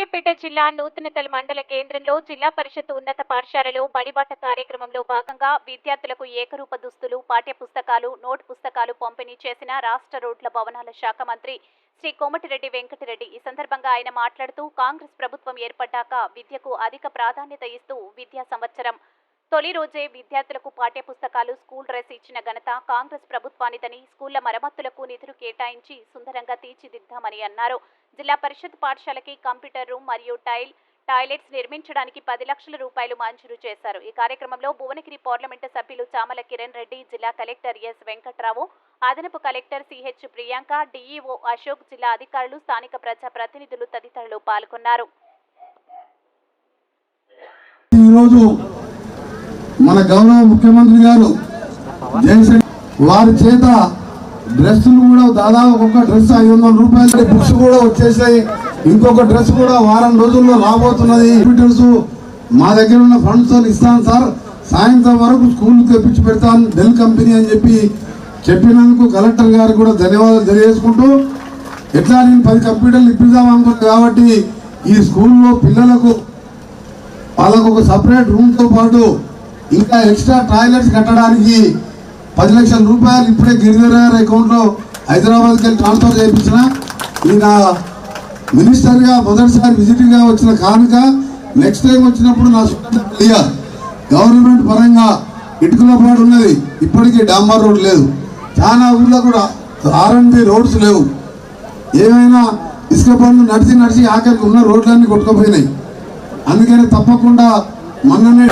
సూర్యాపేట జిల్లా నూతనతల మండల కేంద్రంలో జిల్లా పరిషత్ ఉన్నత పాఠశాలలో బడిబాట కార్యక్రమంలో భాగంగా విద్యార్థులకు ఏకరూప దుస్తులు పాఠ్య పుస్తకాలు నోట్ పుస్తకాలు పంపిణీ చేసిన రాష్ట్ర రోడ్ల భవనాల శాఖ మంత్రి శ్రీ కోమటిరెడ్డి వెంకటరెడ్డి. ఈ సందర్భంగా ఆయన మాట్లాడుతూ కాంగ్రెస్ ప్రభుత్వం ఏర్పడ్డాక విద్యకు అధిక ప్రాధాన్యత ఇస్తూ విద్యా సంవత్సరం తొలి రోజే విద్యార్థులకు పాఠ్య పుస్తకాలు స్కూల్ డ్రెస్ ఇచ్చిన ఘనత కాంగ్రెస్ ప్రభుత్వానిదని స్కూళ్ళ మరమ్మతులకు నిధులు కేటాయించి సుందరంగా తీర్చిదిద్దామని అన్నారు. జిల్లా పరిషత్ పాఠశాలకి కంప్యూటర్ రూమ్ మరియు టైల్ టాయిలెట్స్ నిర్మించడానికి పది లక్షల రూపాయలు మంజూరు చేశారు. ఈ కార్యక్రమంలో భువనగిరి పార్లమెంటు సభ్యులు చామల కిరణ్ రెడ్డి జిల్లా కలెక్టర్ ఎస్ వెంకట్రావు అదనపు collector CH Priyanka DEO Ashok జిల్లా అధికారులు స్థానిక ప్రజా ప్రతినిధులు తదితరులు పాల్గొన్నారు. ఈరోజు మన గౌరవ ముఖ్యమంత్రి గారు జయశంకర్ వారి చేత డ్రెస్సులు కూడా దాదాపు ఒక్కొక్క డ్రెస్ ఐదు వందల రూపాయలు బుక్స్ కూడా వచ్చేసాయి. ఇంకొక డ్రెస్ కూడా వారం రోజుల్లో రాబోతున్నది. కంప్యూటర్స్ మా దగ్గర ఉన్న ఫండ్స్ ఇస్తాను సార్. సాయంత్రం వరకు స్కూల్కి తెప్పించి పెడతాను. డెల్ కంపెనీ అని చెప్పి చెప్పినందుకు కలెక్టర్ గారికి కూడా ధన్యవాదాలు తెలియజేసుకుంటూ ఎట్లా నేను పది కంప్యూటర్లు ఇప్పిద్దాం అనుకున్నాను కాబట్టి ఈ స్కూల్లో పిల్లలకు వాళ్ళకు ఒక సపరేట్ రూమ్తో పాటు ఇంకా ఎక్స్ట్రా టాయిలెట్స్ కట్టడానికి పది లక్షల రూపాయలు ఇప్పుడే గిరిధర్ గారి అకౌంట్ హైదరాబాద్కి వెళ్ళి ట్రాన్స్ఫర్ చేయించిన. ఈయన మినిస్టర్గా మొదటిసారి విజిటింగ్గా వచ్చిన కానుక నెక్స్ట్ టైం వచ్చినప్పుడు నా క్లియర్ గవర్నమెంట్ పరంగా ఇటుకల పాటు ఉన్నది. ఇప్పటికీ డాంబర్ రోడ్ లేదు. చాలా ఊర్లో కూడా ఆర్ఎండ్బి రోడ్స్ లేవు. ఏమైనా ఇసుక పనులు నడిచి నడిచి ఆఖరికి ఉన్న రోడ్లన్నీ కొట్టుకుపోయినాయి. అందుకని తప్పకుండా మొన్ననే